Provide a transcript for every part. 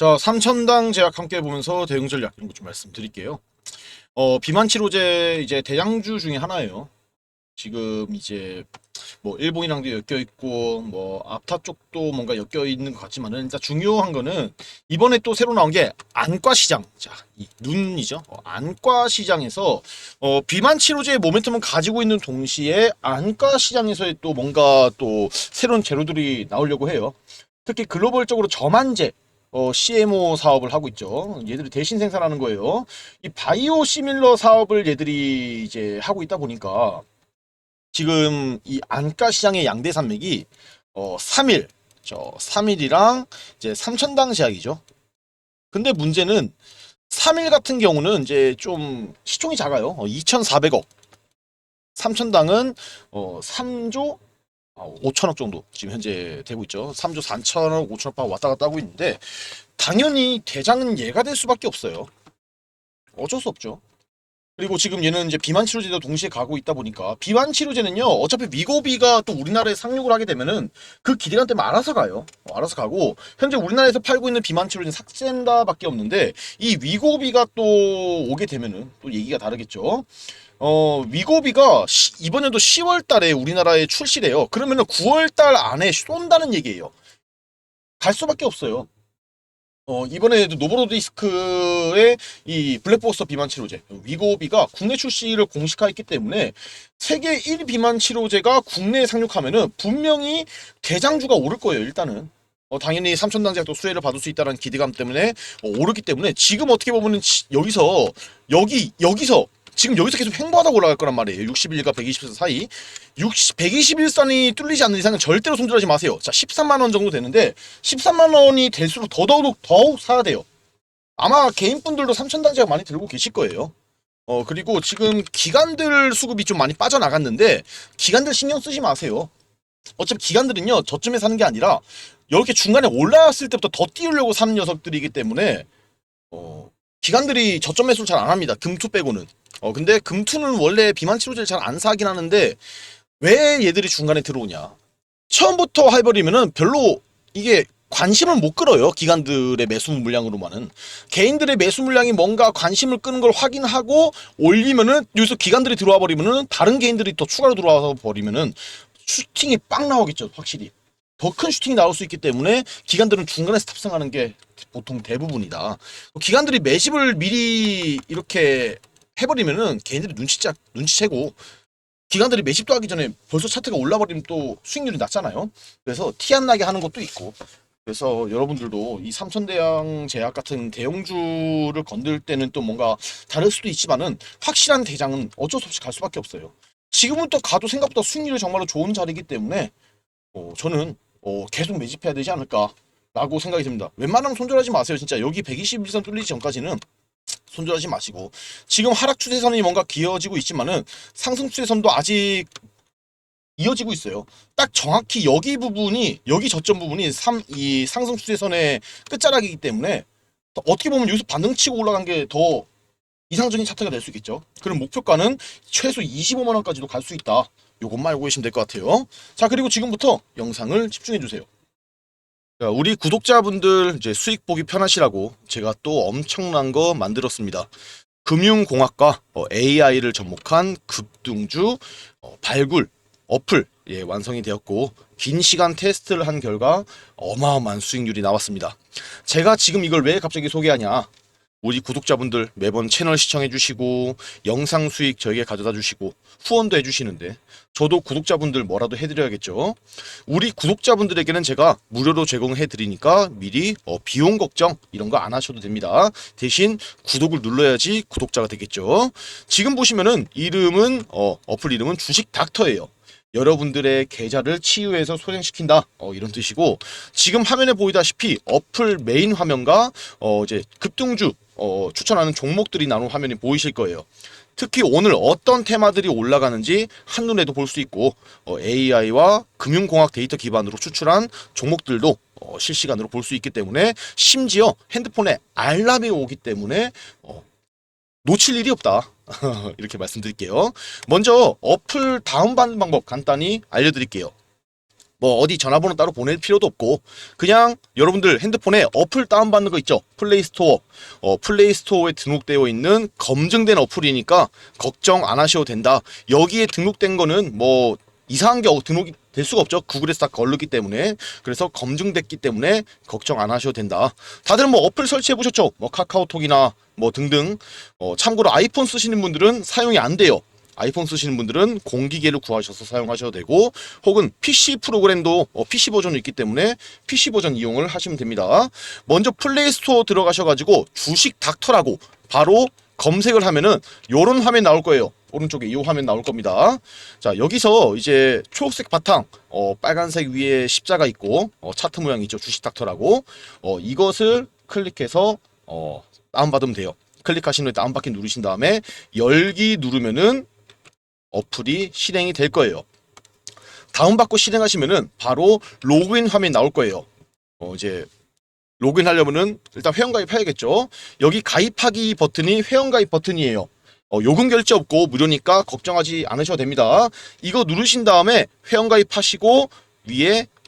자, 삼천당 제약 함께 보면서 대응 전략 이런 거 좀 말씀드릴게요. 어, 비만 치료제 이제 대장주 중에 하나예요. 지금 이제 뭐 일본이랑도 엮여 있고 뭐 앞타 쪽도 뭔가 엮여 있는 것 같지만은 일단 중요한 거는 이번에 또 새로 나온 게 안과 시장. 자, 이 눈이죠. 어, 안과 시장에서 어, 비만 치료제의 모멘텀을 가지고 있는 동시에 안과 시장에서의 또 뭔가 또 새로운 재료들이 나오려고 해요. 특히 글로벌적으로 저만제 어, CMO 사업을 하고 있죠. 얘들이 대신 생산하는 거예요. 이 바이오 시밀러 사업을 얘들이 이제 하고 있다 보니까 지금 이 안가 시장의 양대 산맥이 어, 3일, 저 3일이랑 이제 3천당 제약이죠. 근데 문제는 3일 같은 경우는 이제 좀 시총이 작아요. 어, 2,400억. 3천당은 어, 3조 5천억 정도 지금 현재 되고 있죠. 3조 4천억, 5천억 바 왔다 갔다 하고 있는데 당연히 대장은 얘가 될 수밖에 없어요. 어쩔 수 없죠. 그리고 지금 얘는 이제 비만 치료제도 동시에 가고 있다 보니까 비만 치료제는요 어차피 위고비가 또 우리나라에 상륙을 하게 되면은 그 기대감 때문에 알아서 가요 어, 알아서 가고 현재 우리나라에서 팔고 있는 비만 치료제는 삭젠다 밖에 없는데 이 위고비가 또 오게 되면은 또 얘기가 다르겠죠 어 위고비가 시- 이번 연도 10월 달에 우리나라에 출시래요. 그러면은 9월 달 안에 쏜다는 얘기예요. 갈 수밖에 없어요. 어, 이번에도 노보로디스크의 이 블랙버스터 비만 치료제. 위고비가 국내 출시를 공식화했기 때문에 세계 1위 비만 치료제가 국내에 상륙하면은 분명히 대장주가 오를 거예요 일단은. 어, 당연히 삼천당제약도 수혜를 받을 수 있다는 기대감 때문에 어, 오르기 때문에 지금 어떻게 보면은 치- 여기서 여기 여기서 지금 여기서 계속 횡보하다 올라갈 거란 말이에요 61과 120선 사이 60, 121선이 뚫리지 않는 이상은 절대로 손절하지 마세요 자 13만 원 정도 되는데 13만 원이 될수록 더더욱 더욱 사야 돼요 아마 개인분들도 3천당 제약 많이 들고 계실 거예요. 어, 그리고 지금 기관들 수급이 좀 많이 빠져나갔는데, 기관들 신경 쓰지 마세요. 어차피 기관들은요, 저쯤에 사는 게 아니라, 이렇게 중간에 올라왔을 때부터 더 띄우려고 사는 녀석들이기 때문에, 어, 기관들이 저점 매수를 잘 안 합니다. 금투 빼고는. 어, 근데 금투는 원래 비만 치료제를 잘 안 사긴 하는데, 왜 얘들이 중간에 들어오냐. 처음부터 해버리면은 별로 이게 관심을 못 끌어요. 기관들의 매수 물량으로만은. 개인들의 매수 물량이 뭔가 관심을 끄는 걸 확인하고 올리면은 여기서 기관들이 들어와 버리면은 다른 개인들이 또 추가로 들어와서 버리면은 슈팅이 빵 나오겠죠. 확실히. 더 큰 슈팅이 나올 수 있기 때문에 기관들은 중간에 스탑승하는 게 보통 대부분이다. 기관들이 매집을 미리 이렇게 해버리면은 개인들이 눈치짝 눈치채고 기관들이 매집도 하기 전에 벌써 차트가 올라버리면 또 수익률이 낮잖아요. 그래서 티 안 나게 하는 것도 있고 그래서 여러분들도 이 삼천대양 제약 같은 대형주를 건들 때는 또 뭔가 다를 수도 있지만은 확실한 대장은 어쩔 수 없이 갈 수밖에 없어요. 지금은 또 가도 생각보다 수익률이 정말로 좋은 자리이기 때문에 어, 저는 어, 계속 매집해야 되지 않을까 라고 생각이 듭니다. 웬만하면 손절하지 마세요. 진짜 여기 121선 뚫리기 전까지는 손절하지 마시고 지금 하락 추세선이 뭔가 기어지고 있지만은 상승 추세선도 아직 이어지고 있어요. 딱 정확히 여기 부분이 여기 저점 부분이 3, 이 상승 추세선의 끝자락이기 때문에 더 어떻게 보면 여기서 반등 치고 올라간 게 더 이상적인 차트가 될 수 있겠죠. 그럼 목표가는 최소 25만 원까지도 갈 수 있다. 요것만 알고 계시면 될 것 같아요. 자 그리고 지금부터 영상을 집중해 주세요. 자, 우리 구독자분들 이제 수익 보기 편하시라고 제가 또 엄청난 거 만들었습니다. 금융공학과 어, AI를 접목한 급등주 어, 발굴 어플 예, 완성이 되었고 긴 시간 테스트를 한 결과 어마어마한 수익률이 나왔습니다. 제가 지금 이걸 왜 갑자기 소개하냐? 우리 구독자분들 매번 채널 시청해 주시고 영상 수익 저에게 가져다 주시고 후원도 해 주시는데 저도 구독자분들 뭐라도 해드려야겠죠. 우리 구독자분들에게는 제가 무료로 제공해 드리니까 미리 어, 비용 걱정 이런 거 안 하셔도 됩니다. 대신 구독을 눌러야지 구독자가 되겠죠. 지금 보시면은 이름은 어, 어플 이름은 주식 닥터예요. 여러분들의 계좌를 치유해서 소생시킨다 어, 이런 뜻이고 지금 화면에 보이다시피 어플 메인 화면과 어, 이제 급등주 어, 추천하는 종목들이 나눈 화면이 보이실 거예요. 특히 오늘 어떤 테마들이 올라가는지 한눈에도 볼 수 있고 어, AI와 금융공학 데이터 기반으로 추출한 종목들도 어, 실시간으로 볼 수 있기 때문에 심지어 핸드폰에 알람이 오기 때문에 어, 놓칠 일이 없다. 이렇게 말씀드릴게요. 먼저 어플 다운받는 방법 간단히 알려드릴게요. 뭐 어디 전화번호 따로 보낼 필요도 없고 그냥 여러분들 핸드폰에 어플 다운받는 거 있죠? 플레이스토어. 어, 플레이스토어에 등록되어 있는 검증된 어플이니까 걱정 안 하셔도 된다. 여기에 등록된 거는 뭐 이상한 게 어- 등록이 될 수가 없죠. 구글에서 다 걸르기 때문에. 그래서 검증됐기 때문에 걱정 안 하셔도 된다. 다들 뭐 어플 설치해 보셨죠? 뭐 카카오톡이나 뭐 등등. 어, 참고로 아이폰 쓰시는 분들은 사용이 안 돼요 아이폰 쓰시는 분들은 공기계를 구하셔서 사용하셔도 되고 혹은 PC 프로그램도 어, PC 버전이 있기 때문에 PC 버전 이용을 하시면 됩니다. 먼저 플레이 스토어 들어가셔가지고 주식 닥터라고 바로 검색을 하면은 요런 화면 나올 거예요. 오른쪽에 이 화면 나올 겁니다. 자 여기서 이제 초록색 바탕, 어, 빨간색 위에 십자가 있고 어, 차트 모양 있죠. 주식 닥터라고 어, 이것을 클릭해서 어, 다운받으면 돼요. 클릭하신 후에 다운받기 누르신 다음에 열기 누르면은 어플이 실행이 될 거예요. 다운받고 실행하시면은 바로 로그인 화면이 나올 거예요. 어, 이제 로그인 하려면은 일단 회원가입 해야겠죠. 여기 가입하기 버튼이 회원가입 버튼이에요. 어, 요금 결제 없고 무료니까 걱정하지 않으셔도 됩니다. 이거 누르신 다음에 회원가입 하시고 위에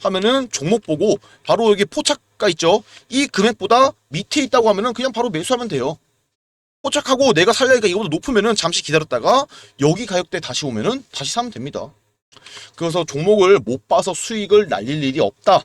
하면은 종목 보고 바로 여기 포착가 있죠. 이 금액보다 밑에 있다고 하면은 그냥 바로 매수하면 돼요. 포착하고 내가 살려니까 이거보다 높으면은 잠시 기다렸다가 여기 가격대 다시 오면은 다시 사면 됩니다. 그래서 종목을 못 봐서 수익을 날릴 일이 없다.